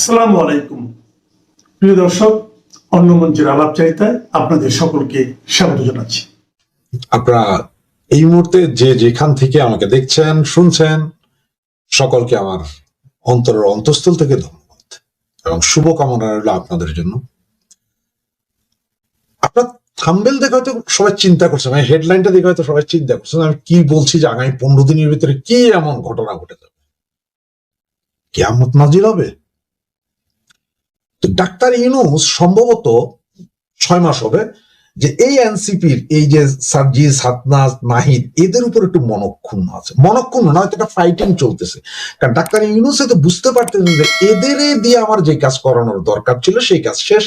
আসসালামু আলাইকুম। প্রিয় দর্শক, অন্য মঞ্চের আলাপ আলাপচারিতায় আপনাদের সকলকে স্বাগত জানাচ্ছি। আপনারা এই মুহূর্তে যে যেখান থেকে আমাকে দেখছেন, শুনছেন, সকলকে আমার অন্তরের অন্তঃস্থল থেকে ধন্যবাদ এবং শুভকামনা রইল আপনাদের জন্য। আপনার থাম্বেল দেখে হয়তো সবাই চিন্তা করছে মানে হেডলাইনটা দেখে হয়তো সবাই চিন্তা করছে আমি কি বলছি যে আগামী পনেরো দিনের ভিতরে কি এমন ঘটনা ঘটে যাবে। কেয়ামত নাজির হবে। তো ডাক্তার ইউনুস সম্ভবত ছয় মাস হবে যে এই এনসিপির, এই যে সার্জিস হাতনাস নাহিদ, এদের উপর একটু মনক্ষুণ্ণ আছে। মনক্ষুণ্ণ না, হয়তো একটা ফাইটিং চলতেছে। কারণ ডাক্তার ইউনুস তো বুঝতে পারতেন যে এদের দিয়ে আমার যে কাজ করানোর দরকার ছিল, সেই কাজ শেষ।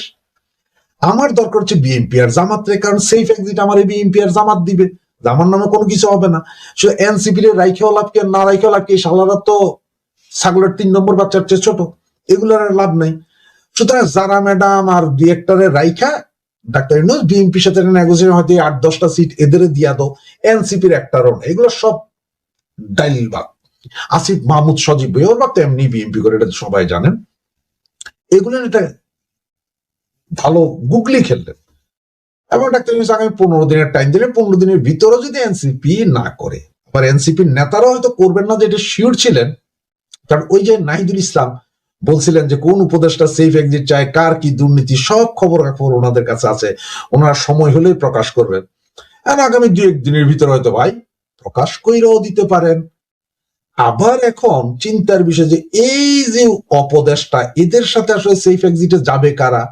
আমার দরকার হচ্ছে বিএনপি আর রে, কারণ সেফ এক্সিট আমার এই বিএনপি আর জামাত দিবে। জামার নামে কোনো কিছু হবে না। শুধু এনসিপি রে রাইখেও লাভ কি আর না রাইখেও লাভ কি? শালারা তো ছাগলের তিন নম্বর বাচ্চার চেয়ে ছোট। এগুলোর আর লাভ নাই। সুতরাং যারা ম্যাডাম আর ডিরেক্টরের রাইখা, ডাক্তার ইউনুস বিএনপির সাথে নেগোসিয়েশন হয়তো আট, দশটা সিট এদের দিয়া দাও এনসিপির একটারও না এগুলো সব ডাইল বাগ। আসিফ মাহমুদ সজীব বইওর বা তেমনি বিএনপি করে, এটা সবাই জানেন। এগুলো এটা ভালো গুগলি খেললেন। এবং ডাক্তার ইউনুস আগামী পনেরো দিনের টাইম দিলে, পনেরো দিনের ভিতরে যদি এনসিপি না করে, আবার এনসিপির নেতারা হয়তো করবেন না যে এটা শিওর ছিলেন, কারণ ওই যে নাহিদুল ইসলাম বলছিলেন যে কোন উপদেশটা সেফ এক্সিট চায়, কার কি দুর্নীতি, সব খবর খবর ওনাদের কাছে আছে। ওনারা সময় হলেই প্রকাশ করবেন। আগামী দু একদিনের ভিতরে হয়তো ভাই প্রকাশ কইরাও দিতে পারেন। আবার এখন চিন্তার বিষয় যে এই যে অপদেশটা এদের সাথে আসলে সেফ এক্সিটে যাবে কারা?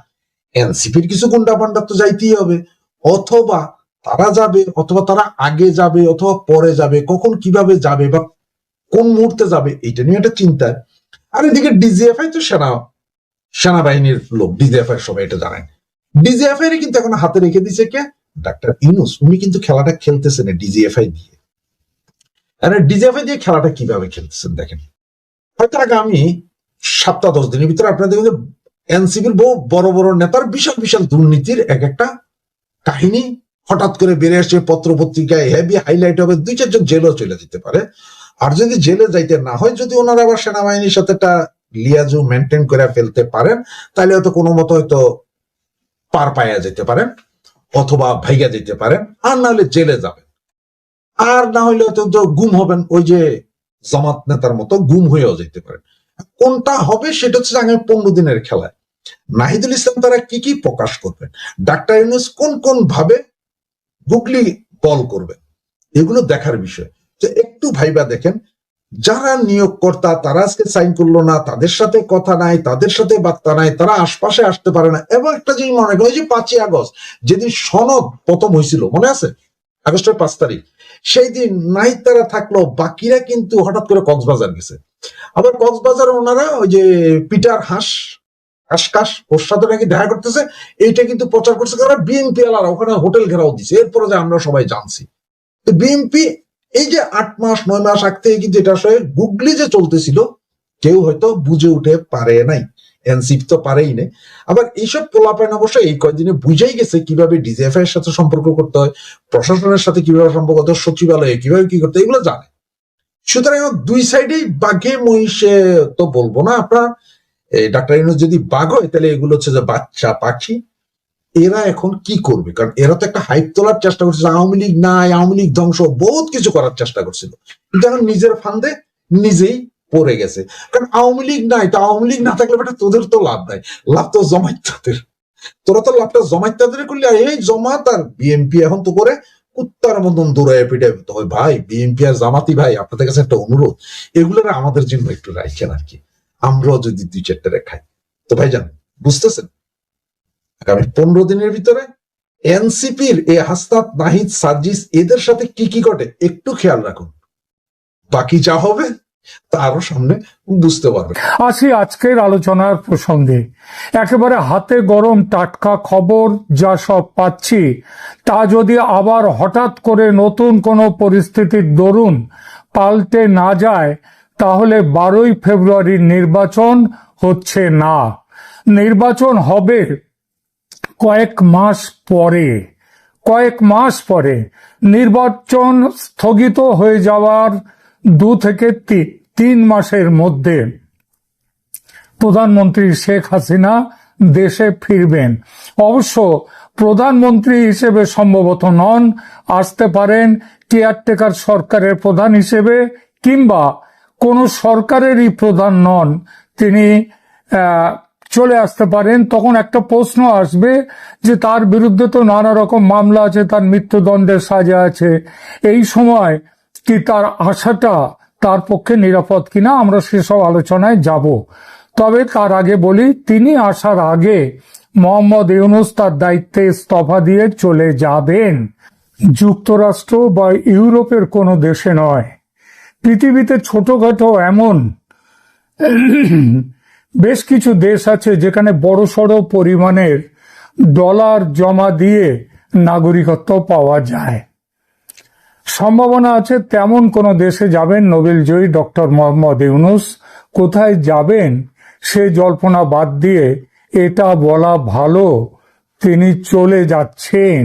এনসিপির কিছু গুন্ডা পান্ডা তো যাইতেই হবে। অথবা তারা যাবে, অথবা তারা আগে যাবে, অথবা পরে যাবে, কখন কীভাবে যাবে বা কোন মুহূর্তে যাবে এটা নিয়ে একটা চিন্তা। আর এদিকে ডিজিএফআই তো সেনা, সেনাবাহিনীর লোক ডিজিএফআই সবাই এটা জানেন। ডিজিএফআই এর কিন্তু এখন হাতে রেখে দিছে কে? ডাক্তার ইউনুস। উনি কিন্তু খেলাটা খেলতেছেন ডিজিএফআই দিয়ে। আর ডিজিএফআই দিয়ে খেলাটা কীভাবে খেলতেছেন দেখেন। হয়তো আগামী সপ্তাহ দশ দিনের ভিতরে আপনারা দেখবেন এনসিপির বহু বড় বড় নেতার বিশাল বিশাল দুর্নীতির এক একটা কাহিনী হঠাৎ করে বেড়ে আসছে, পত্র পত্রিকায় হেভি হাইলাইট হবে, দুই চারজন জেলও চলে যেতে পারে। আর যদি জেলে যাইতে না হয়, যদি ওনারা আবার সেনাবাহিনীর সাথে একটা লিয়াজু মেনটেন করে ফেলতে পারেন, তাহলে হয়তো কোনো মতো হয়তো পার পাইয়া যেতে পারেন, অথবা ভাইগা যেতে পারেন, আর না হলে জেলে যাবেন। আর না হইলে হয়তো গুম হবেন, ওই যে জামাত নেতার মতো গুম হয়েও যেতে পারেন। কোনটা হবে সেটা হচ্ছে আগামী পনেরো দিনের খেলায় নাহিদুল ইসলাম তারা কি কি প্রকাশ করবেন? ডাক্তার ইউনুস কোন কোন ভাবে গুগলি বল করবেন? এগুলো দেখার বিষয়। যে একটু ভাইবা দেখেন, যারা নিয়োগকর্তা, তারা আজকে সাইন করল না, তাদের সাথে কথা নাই, তাদের সাথে বার্তা নাই, তারা আশপাশে আসতে পারে না। এবং একটা জিনিস মনে করি যে পাঁচই আগস্ট, যেদিন সনদ প্রথম হয়েছিল, মনে আছে? আগস্টের পাঁচ তারিখ। সেই দিন নাই তারা থাকল, বাকিরা কিন্তু হঠাৎ করে কক্সবাজার গেছে। আবার কক্সবাজার ওনারা ওই যে পিটার হাঁস কাশকাশ ওর সাথে নাকি দেখা করতেছে, এইটা কিন্তু প্রচার করছে, কারণ বিএনপি আলারা ওখানে হোটেল ঘেরাও দিছে। এরপরে যে আমরা সবাই জানছি। তো বিএনপি এই যে আট মাস, নয় মাস আগ থেকে কিন্তু এটা আসলে গুগলি যে চলতেছিল, কেউ হয়তো বুঝে উঠে পারে নাই। এনসিপি তো পারেই না আবার এইসব পোলাপাইন অবশ্য এই কয়েকদিনে বুঝাই গেছে কীভাবে ডিজিএফআই এর সাথে সম্পর্ক করতে হয়, প্রশাসনের সাথে কীভাবে সম্পর্ক করতে হয়, সচিবালয়ে কীভাবে কি করতে এগুলো জানে। সুতরাং দুই সাইডেই বাঘে, মহিষে তো বলব না আপনার। ডাক্তার যদি বাঘ হয়, তাহলে এগুলো হচ্ছে যে বাচ্চা পাখি। এরা এখন কি করবে? কারণ এরা তো একটা হাইপ তোলার চেষ্টা করছে আওয়ামী লীগ নাই, আওয়ামী লীগ ধ্বংস, বহুত কিছু করার চেষ্টা করছিল। কিন্তু এখন নিজের ফান্দে নিজেই পড়ে গেছে। কারণ আওয়ামী লীগ নাই, তো আওয়ামী লীগ না থাকলে বেটা তোদের তো লাভ নাই। লাভ তো জমাইত তাদের তোরা তো লাভটা জমাইত তাদের করলে এই জমাত আর বিএনপি এখন তো করে কুত্তার মতন দৌড়ায় পিঠে তো ভাই বিএনপি আর জামাতি ভাই, আপনাদের কাছে একটা অনুরোধ, এগুলোর আমাদের জন্য একটু রাখছেন আর কি। আমরাও যদি দুই চারটে রেখাই। তো ভাইজান, বুঝতেছেন? আগামী পনেরো দিনের ভিতরে এনসিপির এই হাস্তাত নাহিদ সার্জিস এদের সাথে কি কি ঘটে একটু খেয়াল রাখুন। বাকি যা হবে তা আরও সামনে বুঝতে পারবেন। আসি আজকের আলোচনার প্রসঙ্গে। একেবারে হাতে গরম টাটকা খবর যা সব পাচ্ছি, তা যদি আবার হঠাৎ করে নতুন কোনো পরিস্থিতির দরুন পাল্টে না যায়, তাহলে বারোই ফেব্রুয়ারির নির্বাচন হচ্ছে না। নির্বাচন হবে কয়েক মাস পরে, কয়েক মাস পরে নির্বাচন স্থগিত হয়ে যাওয়ার দু থেকে তিন মাসের মধ্যে প্রধানমন্ত্রী শেখ হাসিনা দেশে ফিরবেন। অবশ্য প্রধানমন্ত্রী হিসেবে সম্ভবত নন, আসতে পারেন কেয়ারটেকার সরকারের প্রধান হিসেবে কিংবা কোন সরকারেরই প্রধান নন। তিনি চলে আসতে পারেন, তখন একটা প্রশ্ন আসবে যে তার বিরুদ্ধে তো নানা রকম মামলা আছে, তার মৃত্যুদণ্ডের সাজা আছে। এই সময় কি তার আশাটা তার পক্ষে নিরাপদ কিনা আমরা সেসব আলোচনায় যাব। তবে তার আগে বলি, তিনি আসার আগে মোহাম্মদ ইউনুস তার দায়িত্বে ইস্তফা দিয়ে চলে যাবেন। যুক্তরাষ্ট্র বা ইউরোপের কোনো দেশে নয়। পৃথিবীতে ছোটখাটো এমন বেশ কিছু দেশ আছে যেখানে বড়সড় পরিমাণের ডলার জমা দিয়ে নাগরিকত্ব পাওয়া যায়। সম্ভাবনা আছে তেমন কোন দেশে যাবেন নোবেলজয়ী ডক্টর মোহাম্মদ ইউনুস। কোথায় যাবেন সে জল্পনা বাদ দিয়ে এটা বলা ভালো, তিনি চলে যাচ্ছেন।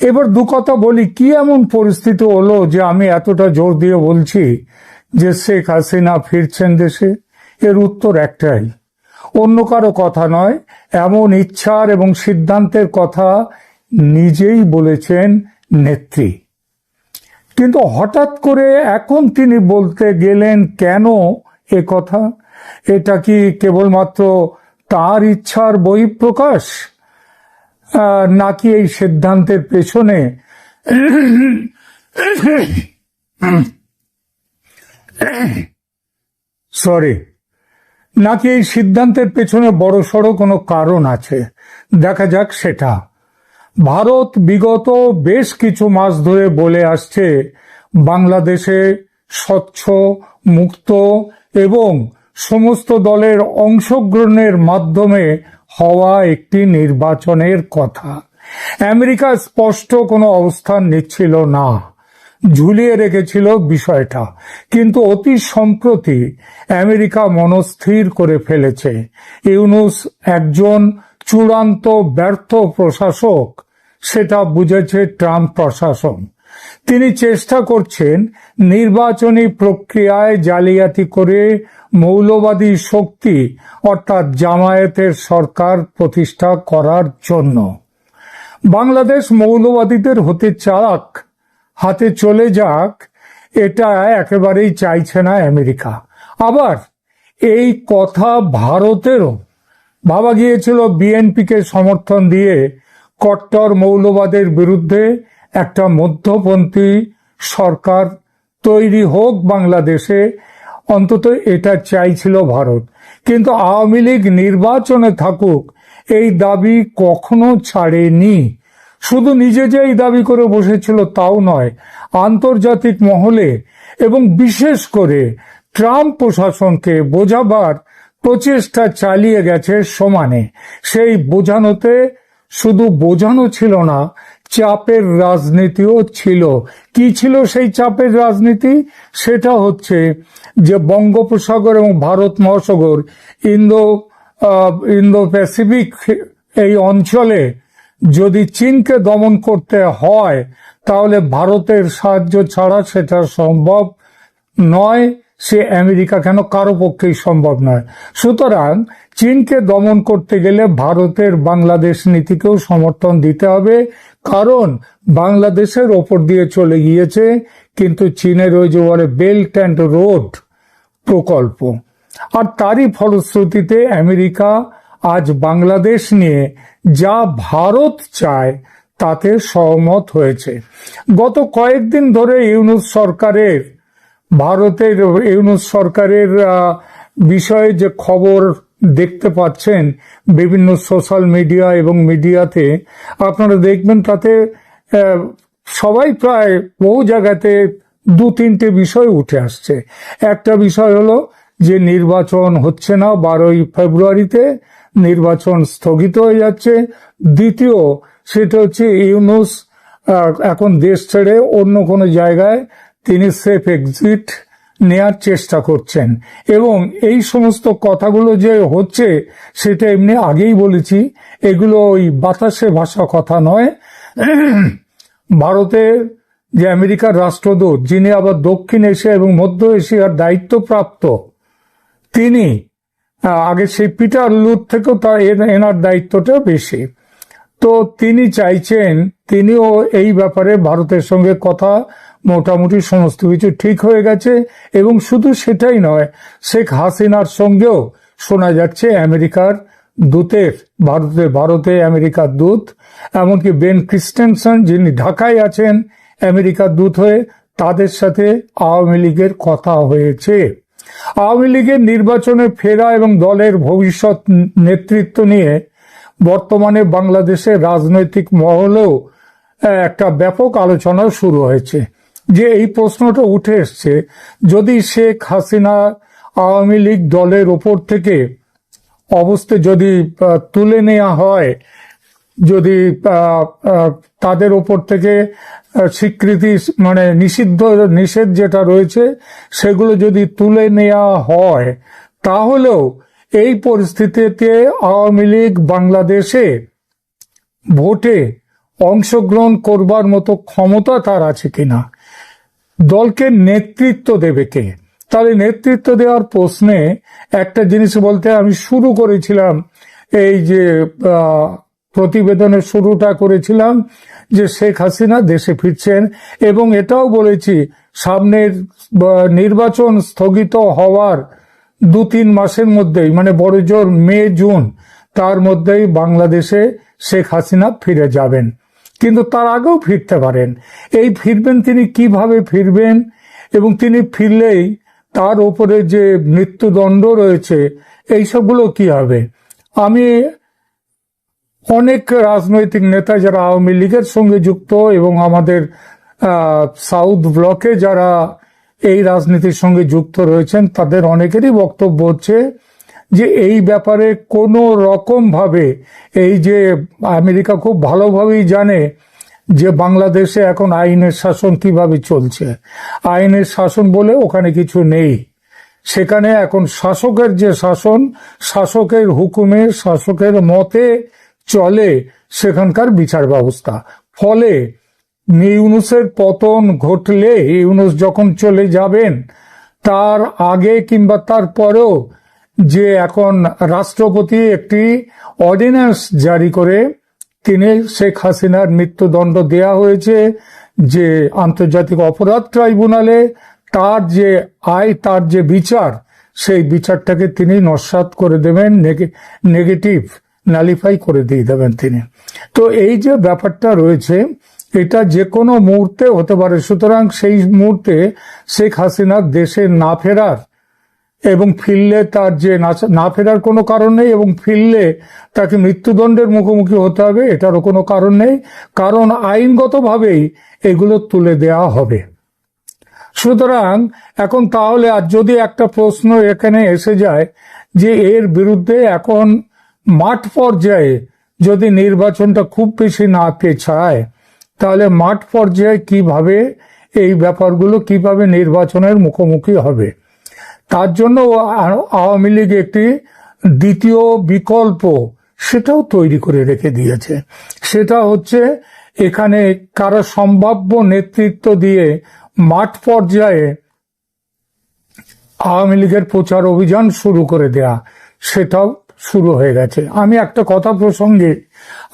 এবার দু কথা বলি, কি এমন পরিস্থিতি হলো যে আমি এতটা জোর দিয়ে বলছি যে শেখ হাসিনা ফিরছেন দেশে? এর উত্তর একটাই। অন্য কারও কথা নয়, এমন ইচ্ছার এবং সিদ্ধান্তের কথা নিজেই বলেছেন নেত্রী। কিন্তু হঠাৎ করে এখন তিনি বলতে গেলেন, কেন এ কথা? এটা কি কেবলমাত্র তার ইচ্ছার বহিঃপ্রকাশ? নাকি এই সিদ্ধান্তের পেছনে সরি নাকি এই সিদ্ধান্তের পেছনে বড়সড় কোনো কারণ আছে? দেখা যাক সেটা। ভারত বিগত বেশ কিছু মাস ধরে বলে আসছে, বাংলাদেশে স্বচ্ছ, মুক্ত এবং সমস্ত দলের অংশগ্রহণের মাধ্যমে হওয়া একটি নির্বাচনের কথা। আমেরিকা স্পষ্ট কোনো অবস্থান নিচ্ছিল না। ঝুলিয়ে রেখেছিল বিষয়টা। কিন্তু অতি সম্প্রতি আমেরিকা মনস্থির করে ফেলেছে। ইউনুস একজন চূড়ান্ত ব্যর্থ প্রশাসক, সেটা বুঝেছে ট্রাম্প প্রশাসন। তিনি চেষ্টা করছেন নির্বাচনী প্রক্রিয়ায় জালিয়াতি করে মৌলবাদী শক্তি, অর্থাৎ জামায়াতের সরকার প্রতিষ্ঠা করার জন্য। বাংলাদেশ মৌলবাদীদের হতে চাক হাতে চলে যাক, এটা একেবারেই চাইছে না আমেরিকা। আবার এই কথা ভারতেরও। ভাবা গিয়েছিল বিএনপিকে সমর্থন দিয়ে কট্টর মৌলবাদের বিরুদ্ধে একটা মধ্যপন্থী সরকার তৈরি হোক বাংলাদেশে, অন্তত এটা চাইছিল ভারত। কিন্তু আওয়ামী লীগ নির্বাচনে থাকুক, এই দাবি কখনো ছাড়েনি। শুধু নিজে যে এই দাবি করে বসেছিল তাও নয়, আন্তর্জাতিক মহলে এবং বিশেষ করে ট্রাম্প প্রশাসনকে বোঝাবার প্রচেষ্টা চালিয়ে গেছে সমানে। সেই বোঝানোতে শুধু বোঝানো ছিল না, চাপের রাজনীতিও ছিল। কি ছিল সেই চাপের রাজনীতি? সেটা হচ্ছে যে বঙ্গোপসাগর এবং ভারত মহাসাগর ইন্দো ইন্দো প্যাসিফিক এই অঞ্চলে যদি চীনকে দমন করতে হয়, তাহলে ভারতের সাহায্য ছাড়া সেটা সম্ভব নয়। সে আমেরিকা কেন? কারও পক্ষেই সম্ভব নয়। সুতরাং চীনকে দমন করতে গেলে ভারতের বাংলাদেশ নীতিকেও সমর্থন দিতে হবে। কারণ বাংলাদেশের ওপর দিয়ে চলে গিয়েছে, কিন্তু চীনের ওই যে বলে বেল্ট অ্যান্ড রোড প্রকল্প। আর তারই ফলশ্রুতিতে আমেরিকা আজ বাংলাদেশ নিয়ে যা ভারত চায়, তাতে সহমত হয়েছে। গত কয়েকদিন ধরে ইউনুস সরকারের, ভারতের ইউনুস সরকারের বিষয়ে যে খবর দেখতে পাচ্ছেন বিভিন্ন সোশ্যাল মিডিয়া এবং মিডিয়াতে, আপনারা দেখবেন তাতে সবাই প্রায় বহু জায়গাতে দু তিনটে বিষয় উঠে আসছে। একটা বিষয় হলো যে নির্বাচন হচ্ছে না বারোই ফেব্রুয়ারিতে নির্বাচন স্থগিত হয়ে যাচ্ছে। দ্বিতীয় সেটা হচ্ছে ইউনুস এখন দেশ ছেড়ে অন্য কোনো জায়গায় তিনি সেফ এক্সিট নেয়ার চেষ্টা করছেন। এবং এই সমস্ত কথাগুলো যে হচ্ছে, সেটা এমনি আগেই বলেছি। এগুলো ওই বাতাসে ভাষা কথা নয়। ভারতের যে আমেরিকার রাষ্ট্রদূত, যিনি আবার দক্ষিণ এশিয়া এবং মধ্য এশিয়ার দায়িত্বপ্রাপ্ত, তিনি আগে সেই পিটার লুট থেকেও তার এনার দায়িত্বটা বেশি। তো তিনি চাইছেন, তিনিও এই ব্যাপারে ভারতের সঙ্গে কথা, মোটামুটি সমস্ত কিছু ঠিক হয়ে গেছে, এবং শুধু সেটাই নয়, শেখ হাসিনার সঙ্গেও শোনা যাচ্ছে আমেরিকার দূতের, ভারতে ভারতে আমেরিকার দূত, এমনকি বেন ক্রিস্টেনসন যিনি ঢাকায় আছেন, আমেরিকার দূত হয়ে তাদের সাথে আওয়ামী লীগের কথা হয়েছে। আওয়ামী লীগের নির্বাচনে ফেরা এবং দলের ভবিষ্যৎ নেতৃত্ব নিয়ে বর্তমানে বাংলাদেশের রাজনৈতিক মহলেও একটা ব্যাপক আলোচনা শুরু হয়েছে। যে এই প্রশ্নটা উঠে এসছে, যদি শেখ হাসিনা আওয়ামী লীগ দলের ওপর থেকে অবস্থা যদি তুলে নেওয়া হয় যদি তাদের ওপর থেকে স্বীকৃতি মানে নিষিদ্ধ, নিষেধ যেটা রয়েছে, সেগুলো যদি তুলে নেওয়া হয়, তাহলেও এই পরিস্থিতিতে আওয়ামী লীগ বাংলাদেশে ভোটে অংশগ্রহণ করবার মতো ক্ষমতা তার আছে কিনা? দলকে নেতৃত্ব দেবে কে? তাহলে নেতৃত্ব দেওয়ার প্রশ্নে একটা জিনিস বলতে আমি শুরু করেছিলাম, এই যে প্রতিবেদনের শুরুটা করেছিলাম যে শেখ হাসিনা দেশে ফিরছেন এবং এটাও বলেছি সামনের নির্বাচন স্থগিত হওয়ার দু তিন মাসের মধ্যেই মানে বড় জোর মে, জুন, তার মধ্যেই বাংলাদেশে শেখ হাসিনা ফিরে যাবেন। কিন্তু তার আগেও ফিরতে পারেন। এই ফিরবেন তিনি কীভাবে ফিরবেন এবং তিনি ফিরলেই তার উপরে যে মৃত্যুদণ্ড রয়েছে এই সবগুলো কি হবে? আমি অনেক রাজনৈতিক নেতা যারা আওয়ামী লীগের সঙ্গে যুক্ত এবং আমাদের সাউথ ব্লকে যারা এই রাজনীতির সঙ্গে যুক্ত রয়েছেন, তাদের অনেকেরই বক্তব্য হচ্ছে যে এই ব্যাপারে কোনো রকম ভাবে এই যে আমেরিকা খুব ভালোভাবেই জানে যে বাংলাদেশে এখন আইনের শাসন কীভাবে চলছে। আইনের শাসন বলে ওখানে কিছু নেই। সেখানে এখন শাসকের যে শাসন, শাসকের হুকুমে, শাসকের মতে চলে সেখানকার বিচার ব্যবস্থা। ফলে ইউনুসের পতন ঘটলে, ইউনুস যখন চলে যাবেন, তার আগে কিংবা তার পরেও যে এখন রাষ্ট্রপতি একটি অর্ডিন্যান্স জারি করে, তিনি শেখ হাসিনার মৃত্যুদণ্ড দেয়া হয়েছে যে আন্তর্জাতিক অপরাধ ট্রাইব্যুনালে তার যে আয়, তার যে বিচার, সেই বিচারটাকে তিনি নস্বাত করে দেবেন নেগেটিভ। নালিফাই করে দিয়ে দেবেন তিনি। তো এই যে ব্যাপারটা রয়েছে, এটা যে কোনো মুহূর্তে হতে পারে। সুতরাং সেই মুহূর্তে শেখ হাসিনার দেশে না ফেরার এবং ফিরলে তার যে না- ফেরার কোনো কারণ নেই এবং ফিরলে তাকে মৃত্যুদণ্ডের মুখোমুখি হতে হবে, এটারও কোনো কারণ নেই। কারণ আইনগতভাবেই এগুলো তুলে দেওয়া হবে। সুতরাং এখন তাহলে আর যদি একটা প্রশ্ন এখানে এসে যায় যে এর বিরুদ্ধে এখন মাঠ পর্যায়ে যদি নির্বাচনটা খুব বেশি না পেছায় তাহলে মাঠ পর্যায়ে কীভাবে এই ব্যাপারগুলো কীভাবে নির্বাচনের মুখোমুখি হবে? তার জন্য আওয়ামী লীগ একটি দ্বিতীয় বিকল্প সেটাও তৈরি করে রেখে দিয়েছে। সেটা হচ্ছে এখানে কারও সম্ভাব্য নেতৃত্ব দিয়ে মাঠ পর্যায়ে আওয়ামী লীগের প্রচার অভিযান শুরু করে দেয়া। সেটাও শুরু হয়ে গেছে। আমি একটা কথা প্রসঙ্গে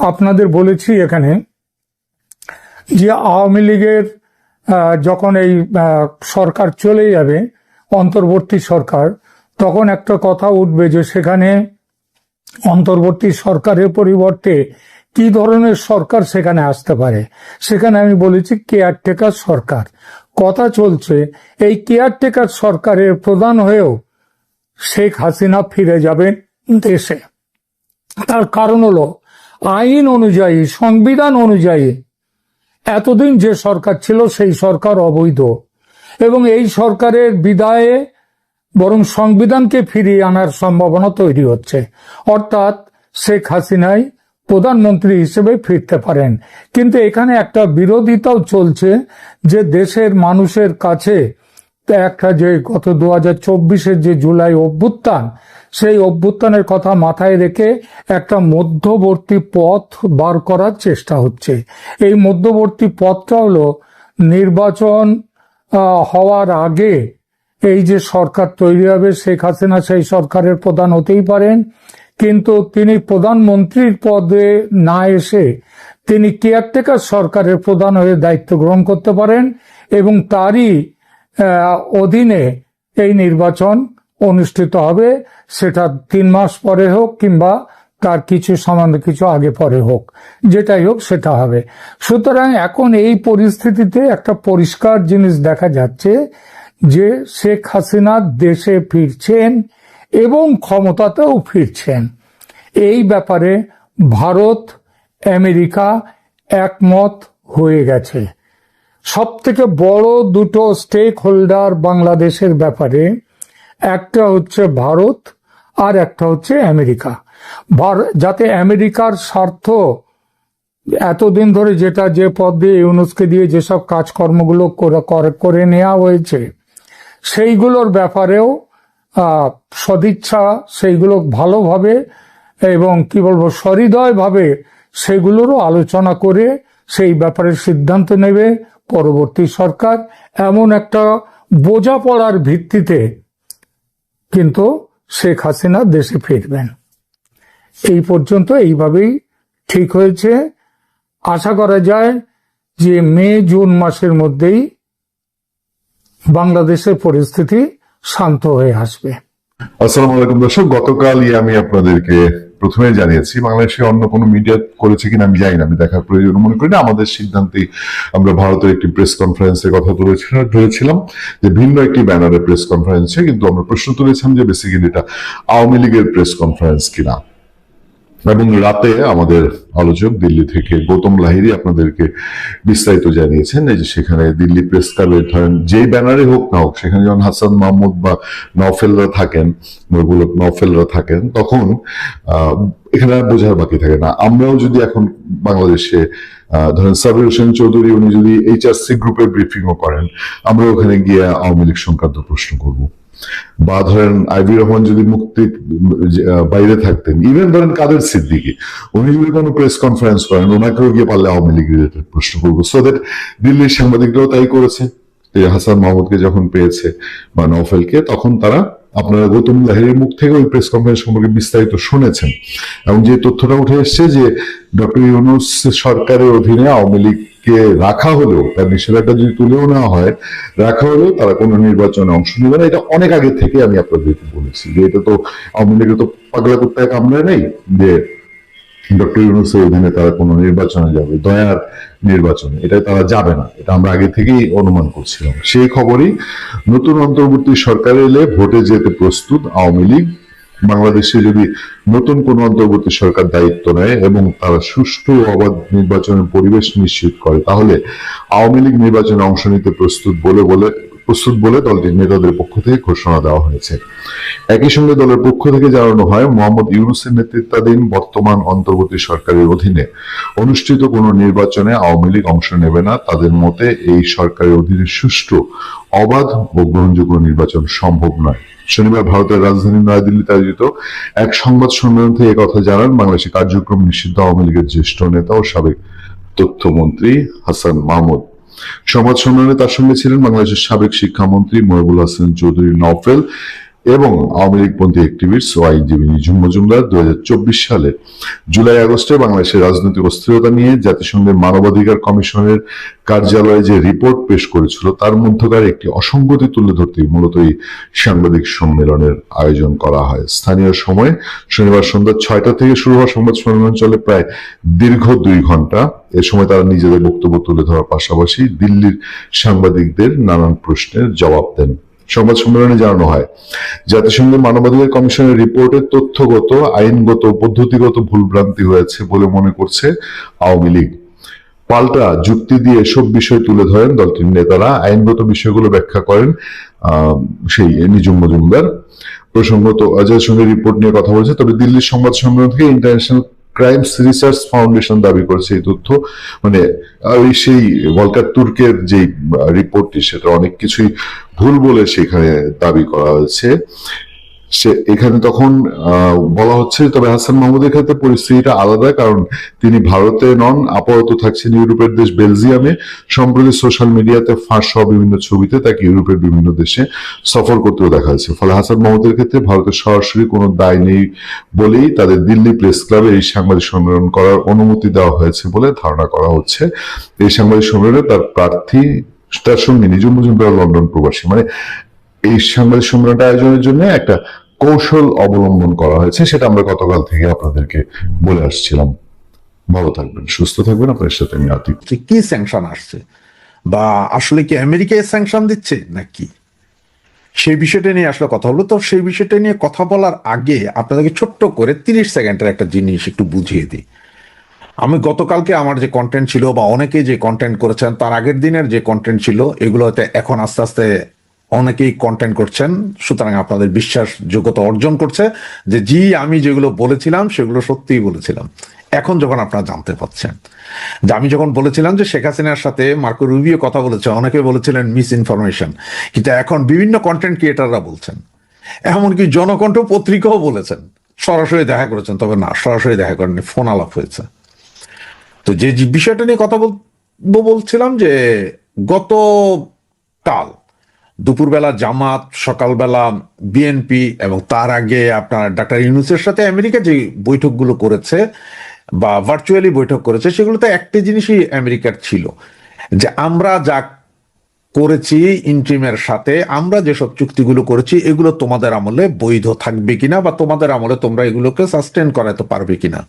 আপনাদের বলেছি এখানে যে আওয়ামী লীগের যখন এই সরকার চলে যাবে, অন্তর্বর্তী সরকার, তখন একটা কথা উঠবে যে সেখানে অন্তর্বর্তী সরকারের পরিবর্তে কি ধরনের সরকার সেখানে আসতে পারে? সেখানে আমি বলেছি কেয়ারটেকার সরকার। কথা চলছে, এই কেয়ারটেকার সরকারের প্রধান হয়েও শেখ হাসিনা ফিরে যাবেন। দেশে তার কারণ হলো, আইন অনুযায়ী, সংবিধান অনুযায়ী এতদিন যে সরকার ছিল সেই সরকার অবৈধ। এবং এই সরকারের বিদায়ে বরং সংবিধানকে ফিরিয়ে আনার সম্ভাবনা তৈরি হচ্ছে। অর্থাৎ শেখ হাসিনাই প্রধানমন্ত্রী হিসেবে ফিরতে পারেন। কিন্তু এখানে একটা বিরোধিতাও চলছে যে দেশের মানুষের কাছে একটা যে গত দু হাজার চব্বিশের যে জুলাই অভ্যুত্থান সেই অভ্যুত্থানের কথা মাথায় রেখে একটা মধ্যবর্তী পথ বার করার চেষ্টা হচ্ছে। এই মধ্যবর্তী পথটা হলো নির্বাচন হওয়ার আগে এই যে সরকার তৈরি হবে, শেখ হাসিনা সেই সরকারের প্রধান হতেই পারেন। কিন্তু তিনি প্রধানমন্ত্রীর পদে না এসে তিনি কেয়ারটেকার সরকারের প্রধান হয়ে দায়িত্ব গ্রহণ করতে পারেন এবং তারই অধীনে এই নির্বাচন অনুষ্ঠিত হবে, সেটা তিন মাস পরে হোক কিংবা তার কিছু সামান্য কিছু আগে পরে হোক, যেটাই হোক সেটা হবে। সুতরাং এখন এই পরিস্থিতিতে একটা পরিষ্কার জিনিস দেখা যাচ্ছে যে শেখ হাসিনা দেশে ফিরছেন এবং ক্ষমতাতেও ফিরছেন। এই ব্যাপারে ভারত, আমেরিকা একমত হয়ে গেছে। সব থেকে বড় দুটো স্টেক হোল্ডার বাংলাদেশের ব্যাপারে একটা হচ্ছে ভারত আর একটা হচ্ছে আমেরিকা। যাতে আমেরিকার স্বার্থ এতদিন ধরে যেটা যে পদ দিয়ে ইউনুসকে দিয়ে যেসব কাজকর্মগুলো করে- করে- করে নেওয়া হয়েছে, সেইগুলোর ব্যাপারেও সদিচ্ছা, সেইগুলো ভালোভাবে এবং কি বলব, সহৃদয়ভাবে সেগুলোরও আলোচনা করে সেই ব্যাপারে সিদ্ধান্ত নেবে পরবর্তী সরকার। এমন একটা বোঝাপড়ার ভিত্তিতে কিন্তু শেখ হাসিনা দেশে ফিরবেন। এই পর্যন্ত এইভাবেই ঠিক হয়েছে। আশা করা যায় যে মে, জুন মাসের মধ্যেই বাংলাদেশের পরিস্থিতি শান্ত হয়ে আসবে। আসসালামু আলাইকুম দর্শক, গতকালই আমি আপনাদেরকে প্রথমে জানিয়েছি, বাংলাদেশে অন্য কোনো মিডিয়া করেছে কিনা আমি জানি না, আমি দেখার প্রয়োজন মনে করি না। আমাদের সিদ্ধান্তে আমরা ভারতের একটি প্রেস কনফারেন্সের কথা তুলেছিলাম ধরেছিলাম যে ভিন্ন একটি ব্যানারের প্রেস কনফারেন্সে কিন্তু আমরা প্রশ্ন তুলেছিলাম যে বেসিক্যালি এটা আওয়ামী লীগের প্রেস কনফারেন্স কিনা। এবং রাতে আমাদের আলোচক দিল্লি থেকে গৌতম লাহিরি আপনাদেরকে বিস্তারিত জানিয়েছেন যে সেখানে দিল্লি প্রেস ক্লাবে ধরেন যেই ব্যানারে হোক না হোক, সেখানে যখন হাসান মাহমুদ বা নওফেলরা থাকেন মহিবুল হক নওফেলরা থাকেন, তখন এখানে আর বোঝার বাকি থাকে না। আমরাও যদি এখন বাংলাদেশে ধরেন সাবির হোসেন চৌধুরী, উনি যদি এইচআরসি গ্রুপের ব্রিফিংও করেন আমরা ওখানে গিয়ে আওয়ামী লীগ সংক্রান্ত প্রশ্ন করব। বা ধরেন আইবি রহমান যদি মুক্তি বাইরে থাকতেন ইভেন ধরেন কাদের সিদ্দিকি, উনি যদি কোনো প্রেস কনফারেন্স করেন, ওনাকেও গিয়ে পারলে আওয়ামী লীগ রিলেটেড প্রশ্ন করব। সো দ্যাট দিল্লির সাংবাদিকরাও তাই করেছে। এই হাসান মাহমুদকে যখন পেয়েছে বা নওফেলকে, তখন তারা আপনারা গৌতম লাহিরের মুখ থেকে ওই প্রেস কনফারেন্স সম্পর্কে বিস্তারিত শুনেছেন। এবং যে তথ্যটা উঠে এসছে যে ডক্টর ইউনুস সরকারের অধীনে আওয়ামী লীগকে রাখা হলেও, তার নিষেধাজ্ঞা যদি তুলেও নেওয়া হয়, রাখা হলেও তারা কোনো নির্বাচনে অংশ নেবে না। এটা অনেক আগে থেকে আমি আপনাদেরকে বলেছি যে এটা তো আওয়ামী লীগের তো পাগলা করতে কামড়ে নেই যে ডক্টর ইউনুসের অধীনে তারা কোনো নির্বাচনে যাবে, দয়ার নির্বাচনে। এটা তারা যাবে না। এটা আমরা আগে থেকেই অনুমান করছিলাম। সেই খবরই নতুন অন্তর্বর্তী সরকার এলে ভোটে যেতে প্রস্তুত আওয়ামী লীগ। বাংলাদেশে যদি নতুন কোন অন্তর্বর্তী সরকার দায়িত্ব নেয় এবং তারা সুষ্ঠু অবাধ নির্বাচনের পরিবেশ নিশ্চিত করে, তাহলে আওয়ামী লীগ নির্বাচনে অংশ নিতে প্রস্তুত বলে বলে, প্রস্তুত বলে দলটির নেতাদের পক্ষ থেকে ঘোষণা দেওয়া হয়েছে। একই সঙ্গে দলের পক্ষ থেকে জানানো হয়, মোহাম্মদ ইউনুসের নেতৃত্বাধীন বর্তমান অন্তর্বর্তী সরকারের অধীনে অনুষ্ঠিত কোনো নির্বাচনে আওয়ামী লীগ অংশ নেবে না। তাদের মতে, এই সরকারের অধীনে সুষ্ঠু, অবাধ ও গ্রহণযোগ্য নির্বাচন সম্ভব নয়। শনিবার ভারতের রাজধানী নয়াদিল্লিতে আয়োজিত এক সংবাদ সম্মেলন থেকে কথা জানান বাংলাদেশের কার্যক্রম নিষিদ্ধ আওয়ামী লীগের জ্যেষ্ঠ নেতা ও সাবেক তথ্যমন্ত্রী হাসান মাহমুদ। সংবাদ সম্মেলনে তার সঙ্গে ছিলেন বাংলাদেশের সাবেক শিক্ষামন্ত্রী মহিবুল হাসান চৌধুরী নফেল এবং আওয়ামী লীগপন্থী অ্যাক্টিভিস্ট ও আইনজীবী নিঝুম মজুমদার দু সালে জুলাই আগস্টে বাংলাদেশের রাজনৈতিক অস্থিরতা নিয়ে জাতিসংঘের মানবাধিকার কমিশনের কার্যালয়ে যে রিপোর্ট পেশ করেছিল, তার মধ্যকার একটি অসঙ্গতি তুলে ধরতে মূলত এই সাংবাদিক সম্মেলনের আয়োজন করা হয়। স্থানীয় সময়ে শনিবার সন্ধ্যা ছয়টা থেকে শুরু হওয়া সংবাদ সম্মেলন চলে প্রায় দীর্ঘ দুই ঘণ্টা এ সময় তারা নিজেদের বক্তব্য তুলে ধরার পাশাপাশি দিল্লির সাংবাদিকদের নানান প্রশ্নের জবাব দেন। সংবাদ সম্মেলনে জানানো হয়। জাতিসংঘের মানবাধিকার কমিশনের রিপোর্টে তথ্যগত, আইনগত পদ্ধতিগত ভুলভ্রান্তি হয়েছে বলে মনে করছে আওয়ামী লীগ। পাল্টা যুক্তি দিয়ে এসব বিষয় তুলে ধরেন দলটির নেতারা। আইনগত বিষয়গুলো ব্যাখ্যা করেন সেই নিজুম মজুমদার। প্রসঙ্গত সঙ্গে রিপোর্ট নিয়ে কথা বলছে। তবে দিল্লির সংবাদ সম্মেলন থেকে ইন্টারন্যাশনাল ক্রাইমস রিসার্চ ফাউন্ডেশন দাবি করেছে এই তথ্য। মানে ওই সেই বলকার তুর্কের যে রিপোর্টটি সেটা অনেক কিছুই ভুল বলে সেখানে দাবি করা হয়েছে। সে এখানে তখন বলা হচ্ছে, তবে হাসান মাহমুদের ক্ষেত্রে পরিস্থিতিটা আলাদা, কারণ তিনি ভারতে নন, আপাতত থাকছেন ইউরোপের দেশ বেলজিয়ামে। সম্প্রতি সোশ্যাল মিডিয়াতে ফাঁস সহ বিভিন্ন ছবিতে তাকে ইউরোপের বিভিন্ন দেশে সফর করতেও দেখা যাচ্ছে ফলে হাসান মাহমুদের ক্ষেত্রে ভারতের সরাসরি কোনো দায় নেই বলেই তাদের দিল্লি প্রেস ক্লাবে এই সাংবাদিক সম্মেলন করার অনুমতি দেওয়া হয়েছে বলে ধারণা করা হচ্ছে। এই সাংবাদিক সম্মেলনে তার প্রার্থী, তার সঙ্গে নিজম মজুমদার লন্ডন প্রবাসী মানে এই সাংবাদিক সম্মেলনটা আয়োজনের জন্য একটা কৌশল অবলম্বন করা হয়েছে, সেটা আমরা গতকাল থেকে আপনাদেরকে বলে আসছিলাম। ভালো থাকবেন, সুস্থ থাকবেন। আপনার সাথে আমি আতিক। যে কি স্যাংশন আসছে? বা আসলে কি আমেরিকায় স্যাংশন দিচ্ছে নাকি? সেই বিষয়টা নিয়ে আসলে কথা হলো। তো সেই বিষয়টা নিয়ে কথা বলার আগে আপনাদেরকে ছোট্ট করে তিরিশ সেকেন্ডের একটা জিনিস একটু বুঝিয়ে দিই। আমি গতকালকে আমার যে কন্টেন্ট ছিল বা অনেকে যে কন্টেন্ট করেছেন, তার আগের দিনের যে কন্টেন্ট ছিল এগুলো হয়তো এখন আস্তে আস্তে অনেকেই কন্টেন্ট করছেন, সুতরাং আপনাদের বিশ্বাস যোগ্যতা অর্জন করছে যে, জি, আমি যেগুলো বলেছিলাম, সেগুলো সত্যিই বলেছিলাম। এখন যখন আপনারা জানতে পাচ্ছেন, যে আমি যখন বলেছিলাম যে শেখ হাসিনার সাথে মার্কো রুবিও কথা বলেছে, অনেকে বলেছিলেন মিস ইনফরমেশন কিন্তু এখন বিভিন্ন কন্টেন্ট ক্রিয়েটাররা বলছেন। এমনকি জনকণ্ঠ পত্রিকাও বলেছেন। সরাসরি দেখা করেছেন, তবে না, সরাসরি দেখা করেননি ফোন আলাপ হয়েছে। তো যে বিষয়টা নিয়ে কথা বলছিলাম যে গত কাল দুপুরবেলা জামাত, সকালবেলা বিএনপি এবং তার আগে আপনার ডাক্তার ইউনুসের সাথে আমেরিকা যে বৈঠকগুলো করেছে বা ভার্চুয়ালি বৈঠক করেছে, সেগুলোতে একটি জিনিসই আমেরিকার ছিল যে আমরা যা করেছি ইন্ট্রিমের সাথে, আমরা যেসব চুক্তিগুলো করেছি, এগুলো তোমাদের আমলে বৈধ থাকবে কিনা বা তোমাদের আমলে তোমরা এগুলোকে সাস্টেন করাতে পারবে কিনা।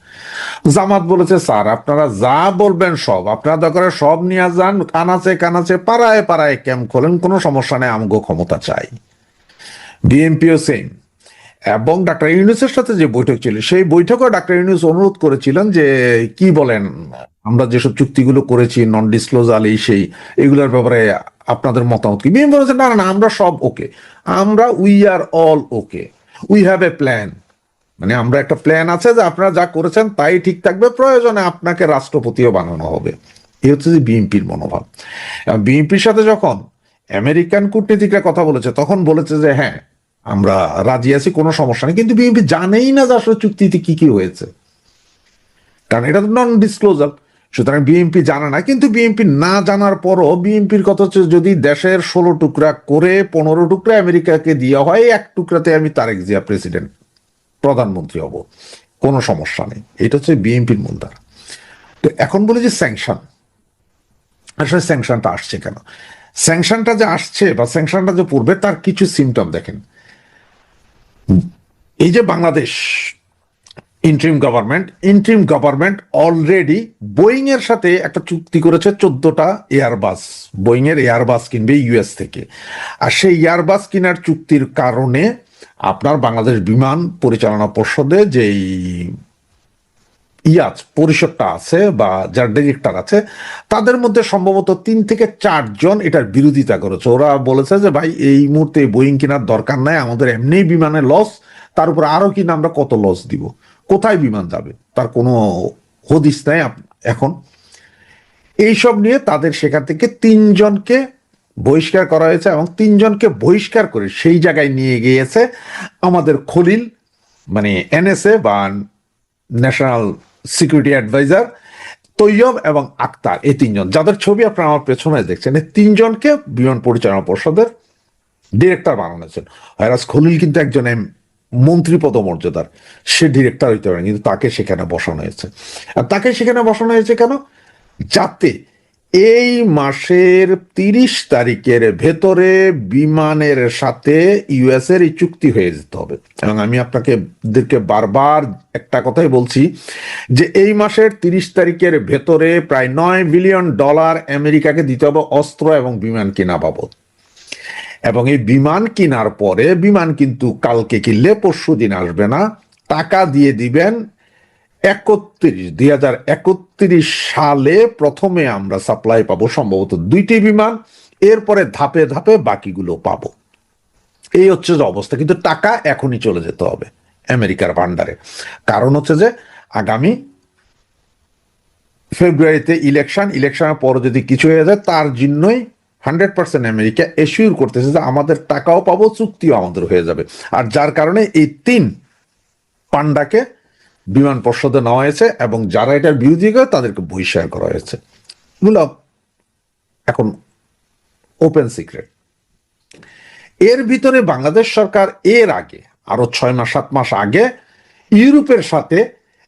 জামাত বলেছে, স্যার, আপনারা যা বলবেন সব, আপনারা দরকার সব নিয়ে যান, কানাচে কানাচে, পাড়ায় পাড়ায় ক্যাম্প খোলেন, কোনো সমস্যা নেই, আমগো ক্ষমতা চাই। বিএনপিও সেম এবং ডাক্তার ইউনুসের সাথে যে বৈঠক ছিল, সেই বৈঠকে ডাক্তার ইউনুস অনুরোধ করেছিলেন যে, কি বলেন আমরা যেসব চুক্তিগুলো করেছি নন ডিসক্লোজাল এই সেই, এগুলোর ব্যাপারে আপনাদের মতামত কি? বিএম বলেছে, না না আমরা সব ওকে আমরা we are all okay we have a plan মানে আমরা একটা প্ল্যান আছে যে আপনারা যা করেছেন তাই ঠিক থাকবে, প্রয়োজনে আপনাকে রাষ্ট্রপতিও বানানো হবে। এই হচ্ছে যে বিএনপির মনোভাব। বিএনপির সাথে যখন আমেরিকান কূটনীতিকরা কথা বলেছে, তখন বলেছে যে হ্যাঁ আমরা রাজি আছি, কোনো সমস্যা নেই। কিন্তু বিএনপি জানেই না যে আসলে চুক্তিতে কি কি হয়েছে। কারণ এটা তো নন ডিসক্লোজার সুতরাং বিএনপি জানে না, কিন্তু বিএনপি না জানার পরও বিএনপির কথা হচ্ছে যদি দেশের ষোলো টুকরা করে পনেরো টুকরা আমেরিকাকে দেওয়া হয়, এক টুকরাতে আমি তারেক জিয়া প্রেসিডেন্ট, প্রধানমন্ত্রী হব। কোনো সমস্যা নেই। এটা হচ্ছে বিএনপির মূলধারা তো এখন বলে যে স্যাংশন আসলে স্যাংশনটা আসছে কেন? স্যাংশনটা যে আসছে বা স্যাংশনটা যে পড়বে, তার কিছু সিমটম দেখেন। এই যে Bangladesh interim government interim government already Boeing এর সাথে একটা চুক্তি করেছে চোদ্দটা এয়ারবাস বোয়িং এর এয়ারবাস কিনবে ইউএস থেকে। আর সেই এয়ারবাস কেনার চুক্তির কারণে আপনার বাংলাদেশ বিমান পরিচালনা পর্ষদে যেই ইয়াজ পরিষদটা আছে বা যার ডিরেক্টর আছে, তাদের মধ্যে সম্ভবত তিন থেকে চারজন এটার বিরোধিতা করেছে। ওরা বলেছে যে, ভাই, এই মুহূর্তে বোয়িং কেনার দরকার নাই, আমাদের এমনি বিমানে লস তার উপর আরও কিনা আমরা কত লস দিব? কোথায় বিমান যাবে? তার কোনো হদিস নাই এখন। এইসব নিয়ে তাদের সেখান থেকে তিনজনকে বহিষ্কার করা হয়েছে এবং তিনজনকে বহিষ্কার করে সেই জায়গায় নিয়ে গিয়েছে আমাদের খলিল মানে এনএসএ বা ন্যাশনাল সিকিউরিটি অ্যাডভাইজার তৈয়ব এবং আক্তার, এই তিনজন। যাদের ছবি আপনারা আমার পেছনে দেখছেন, এই তিনজনকে বিমান পরিচালনা পর্ষদের ডিরেক্টর বানানো হয়েছে। হয়রাজ খলিল কিন্তু একজন মন্ত্রী পদমর্যাদার সে ডিরেক্টর হইতে পারে কিন্তু তাকে সেখানে বসানো হয়েছে। আর তাকে সেখানে বসানো হয়েছে কেন? যাতে এই মাসের তিরিশ তারিখের ভেতরে বিমানের সাথে ইউএস এর চুক্তি হয়ে যেতে হবে। এবং আমি আপনাকে বারবার একটা কথাই বলছি যে এই মাসের তিরিশ তারিখের ভেতরে প্রায় নয় বিলিয়ন ডলার আমেরিকাকে দিতে হবে অস্ত্র এবং বিমান কেনা বাবদ। এবং এই বিমান কেনার পরে, বিমান কিন্তু কালকে কিনলে, পরশু দিন আসবে না, টাকা দিয়ে দিবেন একত্রিশ, দুই হাজার একত্রিশ সালে প্রথমে আমরা সাপ্লাই পাবো সম্ভবত দুইটি বিমান, এরপরে ধাপে ধাপে বাকিগুলো পাবো। এই হচ্ছে যে অবস্থা, কিন্তু টাকা এখনই চলে যেতে হবে আমেরিকার ভান্ডারে কারণ হচ্ছে যে আগামী ফেব্রুয়ারিতে ইলেকশন ইলেকশনের পর যদি কিছু হয়ে যায়, তার জন্যই হান্ড্রেড পার্সেন্ট আমেরিকা এসিউর করতেছে যে আমাদের টাকাও পাবো, চুক্তিও আমাদের হয়ে যাবে। আর যার কারণে এই তিন পান্ডাকে বিমান পর্ষদে নেওয়া হয়েছে এবং যারা এটার বিরোধী করে তাদেরকে বহিষ্কার করা হয়েছে। এগুলো এখন ওপেন সিক্রেট এর ভিতরে বাংলাদেশ সরকার এর আগে, আরও ছয় মাস, সাত মাস আগে, ইউরোপের সাথে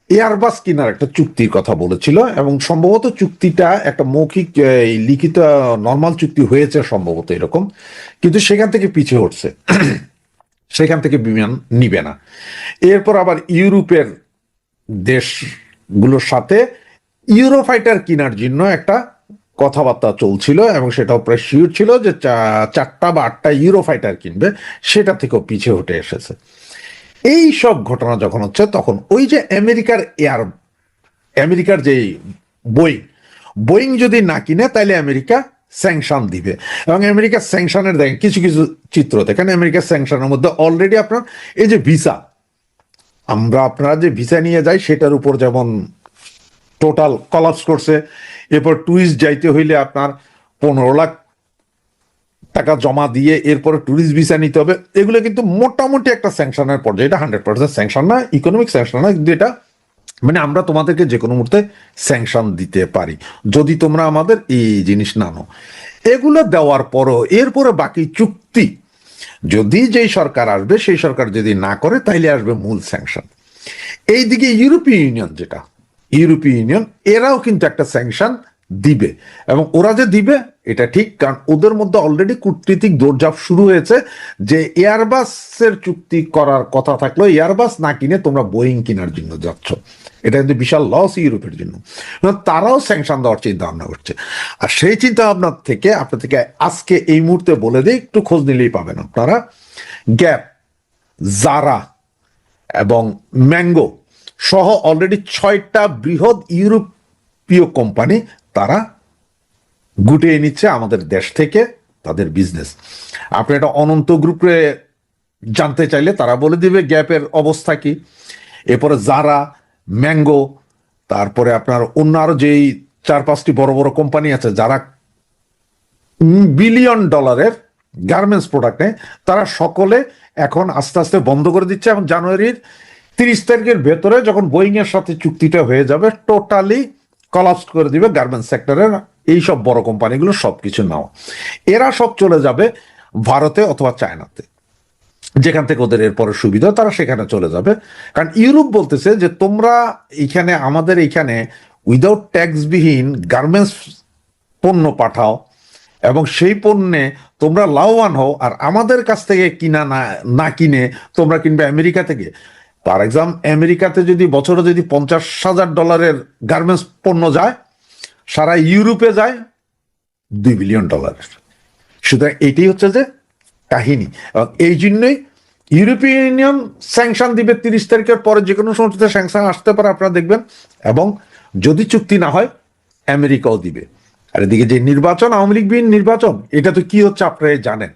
এয়ারবাস কেনার একটা চুক্তির কথা বলেছিল এবং সম্ভবত চুক্তিটা একটা মৌখিক লিখিত নর্মাল চুক্তি হয়েছে সম্ভবত এরকম, কিন্তু সেখান থেকে পিছিয়ে উঠছে সেখান থেকে বিমান নিবে না। এরপর আবার ইউরোপের দেশগুলোর সাথে ইউরোফাইটার কেনার জন্য একটা কথাবার্তা চলছিল এবং সেটাও প্রায় শিওর ছিল যে চারটা বা আটটা ইউরোফাইটার কিনবে, সেটা থেকেও পিছিয়ে উঠে এসেছে। এই সব ঘটনা যখন হচ্ছে, তখন ওই যে আমেরিকার এয়ার, আমেরিকার যে বোয়িং বোয়িং যদি না কিনে তাহলে আমেরিকা স্যাংশন দিবে। এবং আমেরিকার স্যাংশনের দেখেন, কিছু কিছু চিত্র দেখেন আমেরিকার স্যাংশনের মধ্যে অলরেডি আপনার এই যে ভিসা, আমরা আপনারা যে ভিসা নিয়ে যাই, সেটার উপর যেমন টোটাল কলাপস করছে, এরপর টুরিস্ট যাইতে হইলে আপনার পনেরো লাখ টাকা জমা দিয়ে এরপরে ট্যুরিস্ট ভিসা নিতে হবে, এগুলো কিন্তু মোটামুটি একটা স্যাংশনের পর্যায়ে। এটা হান্ড্রেড পার্সেন্ট স্যাংশন না ইকোনমিক স্যাংশন না, কিন্তু এটা মানে আমরা তোমাদেরকে যে কোনো মুহূর্তে স্যাংশন দিতে পারি, যদি তোমরা আমাদের এই জিনিস না নাও। এগুলো দেওয়ার পরও এরপরে বাকি চুক্তি, যদি যেই সরকার আসবে, সেই সরকার যদি না করে, তাইলে আসবে মূল স্যাংশন এইদিকে ইউরোপীয় ইউনিয়ন যেটা ইউরোপীয় ইউনিয়ন এরাও কিন্তু একটা স্যাংশন দিবে। এবং ওরা যে দিবে, এটা ঠিক, কারণ ওদের মধ্যে অলরেডি কূটনীতিক দৌড়ঝাঁপ শুরু হয়েছে যে এয়ারবাসের চুক্তি করার কথা থাকল এয়ারবাস না কিনে তোমরা বোয়িং কেনার জন্য যাচ্ছ। এটা কিন্তু বিশাল লস ইউরোপের জন্য। তারাও স্যাংশন দেওয়ার চিন্তা ভাবনা করছে। আর সেই চিন্তা ভাবনা থেকে আপনার থেকে আজকে এই মুহূর্তে বলে দিই, একটু খোঁজ নিলেই পাবেন আপনারা। গ্যাপ জারা এবং ম্যাঙ্গো সহ অলরেডি ছয়টা বৃহৎ ইউরোপীয় কোম্পানি তারা গুটিয়ে নিচ্ছে আমাদের দেশ থেকে তাদের বিজনেস আপনি এটা অনন্ত গ্রুপে জানতে চাইলে তারা বলে দিবে গ্যাপের অবস্থা কি। এরপরে জারা ম্যাঙ্গো তারপরে আপনার অন্য আরও যেই চার পাঁচটি বড় বড় কোম্পানি আছে, যারা বিলিয়ন ডলারের গার্মেন্টস প্রোডাক্ট নেয়, তারা সকলে এখন আস্তে আস্তে বন্ধ করে দিচ্ছে এবং জানুয়ারির তিরিশ তারিখের ভেতরে যখন বোয়িং এর সাথে চুক্তিটা হয়ে যাবে টোটালি কলাপস করে দিবে গার্মেন্টস সেক্টরের এই সব বড় কোম্পানিগুলো সব কিছু নাও। এরা সব চলে যাবে ভারতে অথবা চায়নাতে। যেখান থেকে ওদের এরপরে সুবিধা, তারা সেখানে চলে যাবে। কারণ ইউরোপ বলতেছে যে, তোমরা এইখানে আমাদের এইখানে উইদাউট ট্যাক্সবিহীন গার্মেন্টস পণ্য পাঠাও এবং সেই পণ্যে তোমরা লাভবান হও, আর আমাদের কাছ থেকে কিনা না না কিনে তোমরা কিনবে আমেরিকা থেকে। ফর এক্সাম আমেরিকাতে যদি বছরে যদি পঞ্চাশ হাজার ডলারের গার্মেন্টস পণ্য যায়, সারা ইউরোপে যায় দুই বিলিয়ন ডলারের সুতরাং এটাই হচ্ছে যে কাহিনী। এবং এই জন্যই ইউরোপীয় ইউনিয়ন স্যাংশন দিবে তিরিশ তারিখের পরে যে কোনো সময় স্যাংশন আসতে পারে, আপনারা দেখবেন। এবং যদি চুক্তি না হয়, আমেরিকাও দিবে। আর এদিকে যে নির্বাচন, আওয়ামী লীগ নির্বাচন, এটা তো কি হচ্ছে আপনারা জানেন।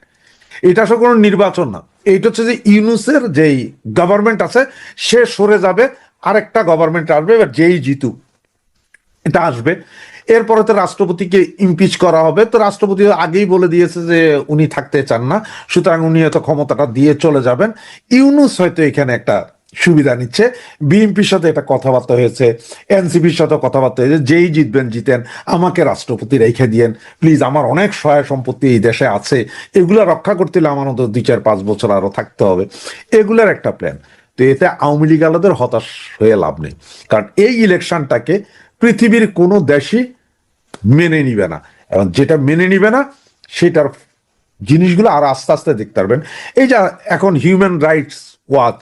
এটা আসলে কোনো নির্বাচন না। এইটা হচ্ছে যে ইউনুসের যেই গভর্নমেন্ট আছে, সে সরে যাবে, আরেকটা গভর্নমেন্ট আসবে, এবার যেই জিতু এটা আসবে। এরপরে তো রাষ্ট্রপতিকে ইমপিচ করা হবে। তো রাষ্ট্রপতি আগেই বলে দিয়েছে যে উনি থাকতে চান না, সুতরাং উনি হয়তো ক্ষমতাটা দিয়ে চলে যাবেন। ইউনুস হয়তো এখানে একটা সুবিধা নিচ্ছে। বিএনপির সাথে এটা কথাবার্তা হয়েছে, এনসিপির সাথে কথাবার্তা হয়েছে, যেই জিতবেন, জিতেন, আমাকে রাষ্ট্রপতি রেখে দিয়েন। প্লিজ, আমার অনেক সহায় সম্পত্তি এই দেশে আছে। এগুলো রক্ষা করতে হলে আমার মতো দুই চার পাঁচ বছর আরও থাকতে হবে। এগুলোর একটা প্ল্যান তো এতে আওয়ামী লীগ আলাদের হতাশ হয়ে লাভ নেই। কারণ এই ইলেকশনটাকে পৃথিবীর কোনো দেশই মেনে নিবে না। এবং যেটা মেনে নিবে না, সেটার জিনিসগুলো আর আস্তে আস্তে দেখতে পারবেন। এই যে এখন হিউম্যান রাইটস ওয়াচ